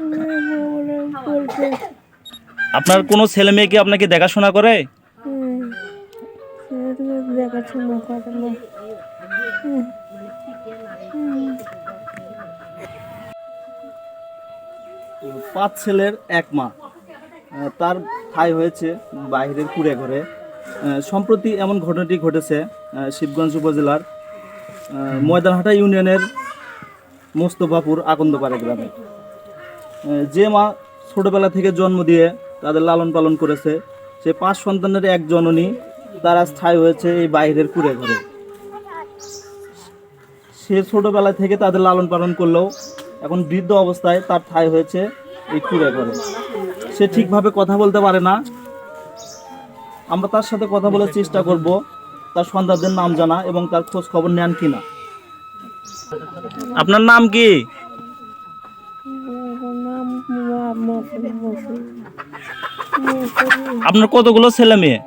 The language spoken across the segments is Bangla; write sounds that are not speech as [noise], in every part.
[laughs] আপনার কোনো ছেলে মেয়ে কি আপনাকে দেখাশোনা করে? দেখাশোনা করে না হুম হুম পাঁচ ছেলের এক মা। তার ঠাই হয়েছে বাইরের কুড়ে ঘরে। সম্প্রতি এমন ঘটনাটি ঘটেছে শিবগঞ্জ উপজেলার ময়দানহাটা ইউনিয়নের মোস্তফাপুর আকন্দপাড়া গ্রামে। যে মা ছোটবেলা থেকে জন্ম দিয়ে তাদের লালন পালন করেছে, সে পাঁচ সন্তানের এক জননী তারা স্থায়ী হয়েছে এই বাইরের কুড়ে ঘরে। সে ছোটবেলা থেকে তাদের লালন পালন করলেও এখন বৃদ্ধ অবস্থায় তার ঠাঁই হয়েছে এই কুড়ে ঘরে। সে ঠিকভাবে কথা বলতে পারে না। আমরা তার সাথে কথা বলার চেষ্টা করব, তার সন্তানদের নাম জানা এবং তার খোঁজ খবর নেন কিনা। আপনার নাম কি? আপনার কতগুলো ছেলে মেয়ে?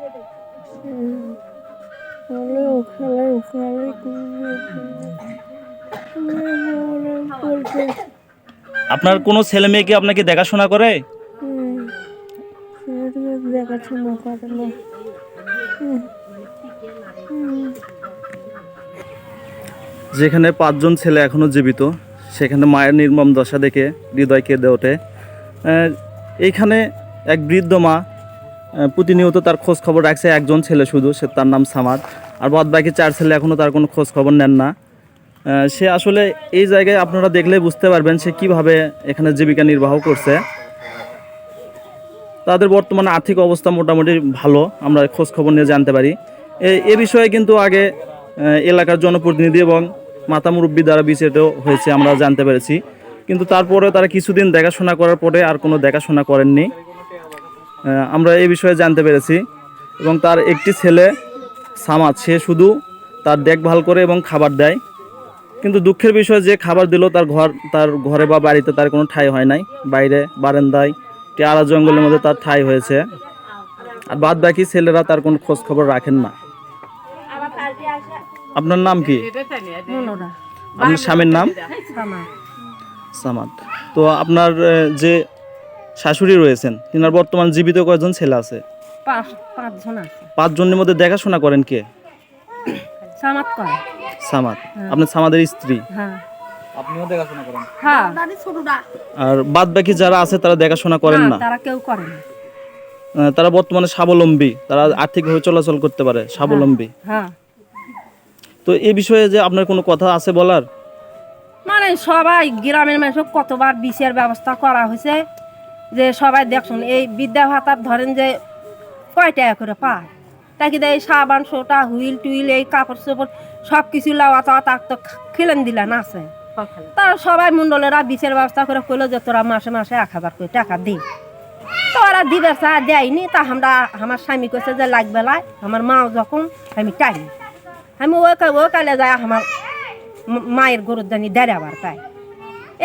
আপনার কোনো ছেলে মেয়ে কি আপনাকে দেখাশোনা করে? যেখানে পাঁচজন ছেলে এখনও জীবিত সেখানে মায়ের নির্মম দশা দেখে হৃদয় কেঁদে ওঠে। এইখানে এক বৃদ্ধ মা প্রতিনিয়ত তার খোঁজ খবর রাখছে, একজন ছেলে শুধু, সে তার নাম সামাদ। আর বাদ বাকি চার ছেলে এখনও তার কোনো খোঁজ খবর নেন না। সে আসলে এই জায়গায় আপনারা দেখলে বুঝতে পারবেন সে কীভাবে এখানে জীবিকা নির্বাহ করছে। তাদের বর্তমানে আর্থিক অবস্থা মোটামুটি ভালো, আমরা খোঁজ খবর নিয়ে জানতে পারি। এ- বিষয়ে কিন্তু আগে এলাকার জনপ্রতিনিধি এবং মাতা মুরব্বী দ্বারা বিচারিত হয়েছে, আমরা জানতে পেরেছি। কিন্তু তারপরে তারা কিছুদিন দেখাশোনা করার পরে আর কোনো দেখাশোনা করেননি। আমরা এই বিষয়ে জানতে পেরেছি। এবং তার একটি ছেলে সামাদ সে শুধু তার দেখভাল করে এবং খাবার দেয়। কিন্তু দুঃখের বিষয় যে খাবার দিল তার ঘর তার ঘরে বা বাড়িতে তার কোনো ঠাঁই হয় নাই। বাইরে বারান্দায় টেয়ারা জঙ্গলের মধ্যে তার ঠাঁই হয়েছে। আর বাদ বাকি ছেলেরা তার কোনো খোঁজ খবর রাখেন না। আপনার নাম কি? আপনার স্বামীর নাম? সামাদ। তো আপনার যে শাশুড়ি রয়েছেন তিনার বর্তমান জীবিত কয়জন ছেলে আছে? পাঁচ পাঁচজন আছে। পাঁচজনের মধ্যে দেখাশোনা করেন কে? সামাত করে সামাদ। আপনার সামাদের স্ত্রী? হ্যাঁ। আপনিও দেখাশোনা করেন? হ্যাঁ। আর বাদ বাকি যারা আছে তারা দেখাশোনা করেন না, না? তারা কেউ করে না। তারা বর্তমানে স্বাবলম্বী। তারা আর্থিকভাবে চলাচল করতে পারে স্বাবলম্বী। হ্যাঁ তো এই বিষয়ে যে আপনার কোনো কথা আছে বলার? মানে সবাই গ্রামের মানুষ কতবার বিচার ব্যবস্থা করা হয়েছে যে সবাই দেখুন এই বিদ্যা ভাতার ধরেন যে কয় টাকা করে পায়? তাকে এই সাবান সোটা হুইল টুইল এই কাপড় চোপড় সব কিছু লাওয়া তাওয়া তার তো খেলেন দিলেন আছে। তারা সবাই মন্ডলেরা বিচার ব্যবস্থা করে করল যে তোরা মাসে মাসে এক হাজার করে টাকা দিই তো ওরা দিবে চা দেয়নি তা আমরা আমার স্বামী কইছে যে লাগবে লাই আমার মাও যখন আমি টাই আমি ওই ওই কালে যাই আমার মায়ের গরুর দানি দেড়ে আবার তাই।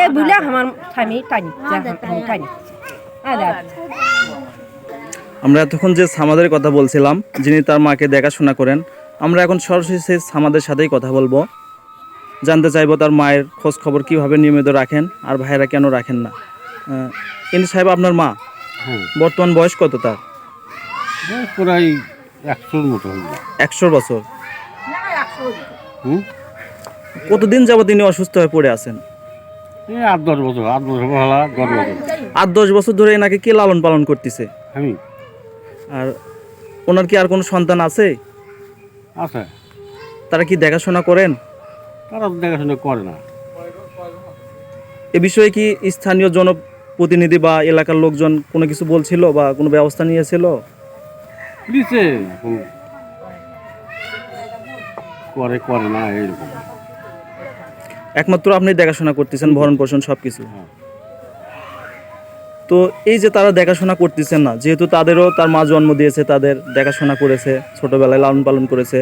এ বুঝলে আমার স্বামী টানি টানি আমরা এতক্ষণ যে সামাদের কথা বলছিলাম যিনি তার মাকে দেখাশোনা করেন আমরা এখন সরাসরি সেই সামাদের সাথেই কথা বলব। জানতে চাইব তার মায়ের খোঁজ খবর কীভাবে নিয়মিত রাখেন আর ভাইয়েরা কেন রাখেন না। ইনি সাহেব আপনার মা? হ্যাঁ। বর্তমান বয়স কত তার? প্রায় একশোর মতো হইল একশো বছর। হুম? কতদিন যাবত তিনি অসুস্থ হয়ে পড়ে আছেন? আট দশ বছর আট দশ বছর আট দশ বছর ধরে এনাকে কে লালন পালন করতেছে? আমি। আর ওনার কি আর কোনো সন্তান আছে? আছে। তারা কি দেখাশোনা করেন? তারা দেখাশোনা করে না। এ বিষয়ে কি স্থানীয় জনপ্রতিনিধি বা এলাকার লোকজন কোনো কিছু বলছিল বা কোনো ব্যবস্থা নিয়েছিল? করে করে না এইরকম একমাত্র আপনি দেখাশোনা করতেছেন ভরণ পোষণ সব কিছু হ্যাঁ। তো এই যে তারা দেখাশোনা করতেছেন না যেহেতু তাদেরও তার মা জন্ম দিয়েছে তাদের দেখাশোনা করেছে ছোটবেলায় লালন পালন করেছে।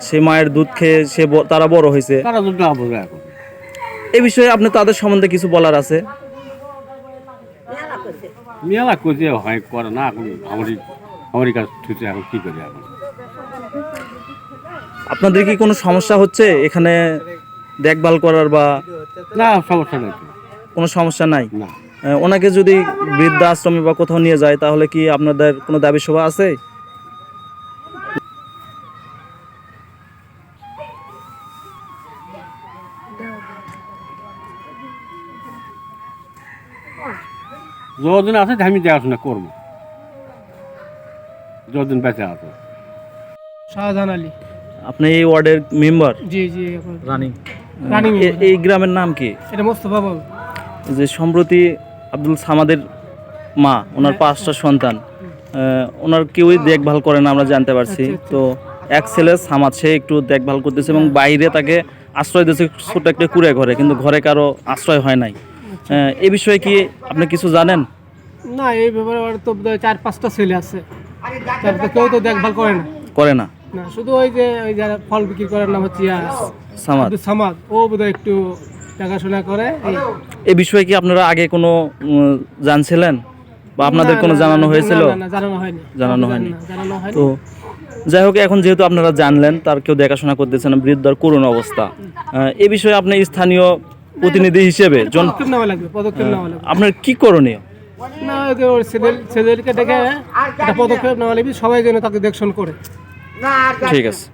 সে মায়ের দুধ খেয়ে সে তারা বড় হয়েছে। এই বিষয়ে আপনি তাদের সম্বন্ধে কিছু বলার আছে? মেলা করছে হয় করে না এখন আমারই আমারই কাছে থুতে এখন কী করি এখন? আপনাদের কি কোনো সমস্যা হচ্ছে এখানে দেখভাল করার বা না সমস্যা নেই। কোনো সমস্যা নাই? না। ওনাকে যদি বৃদ্ধাশ্রমে বা কোথাও নিয়ে যায় তাহলে কি আপনাদের কোনো দাবি সভা আছে? যতদিন আছে আমি দেখাশোনা করব। যতদিন বেঁচে আছে। শাহজাহান আলী। আপনি এই ওয়ার্ডের মেম্বার? জি জি রানিং। এই গ্রামের নাম কি? এটা মোস্তফা বাবু যে সম্প্রতি আব্দুল সামাদের মা ওনার পাঁচটা সন্তান ওনার কেউই দেখভাল করে না আমরা জানতে পারছি। আচ্ছা, আচ্ছা। তো এক ছেলে সামাদ সে একটু দেখভাল করতেছে এবং বাইরে তাকে আশ্রয় দিয়েছে ছোট একটা কুড়ে ঘরে কিন্তু ঘরে কারও আশ্রয় হয় নাই। আচ্ছা। এ বিষয়ে কি আপনি কিছু জানেন? না এই ব্যাপারে তো চার পাঁচটা ছেলে আছে। কেউ তো দেখভাল করে না। করে না। না শুধু ওই যে ওই যারা ফল বিক্রি করার নাম হচ্ছে সামাদ। সামাদ ও বোধহয় একটু দেখাশোনা করে। এই। এ বিষয়ে কি আপনারা আগে কোনো জানছিলেন? বা আপনাদের কোনো জানানো হয়েছিল? জানানো হয়নি। জানানো হয়নি। তো যাই হোক এখন যেহেতু আপনারা জানলেন তার কেউ দেখাশোনা করতেছেন না, বৃদ্ধার করুণ অবস্থা। এ বিষয়ে আপনি স্থানীয় প্রতিনিধি হিসেবে আপনার কি করণীয়? না ওর ছেলে ছেলেকে ডেকে একটা পদক্ষেপ নেওয়া লাগবে সবাই যেন তাকে দেখশন করে। ঠিক আছে।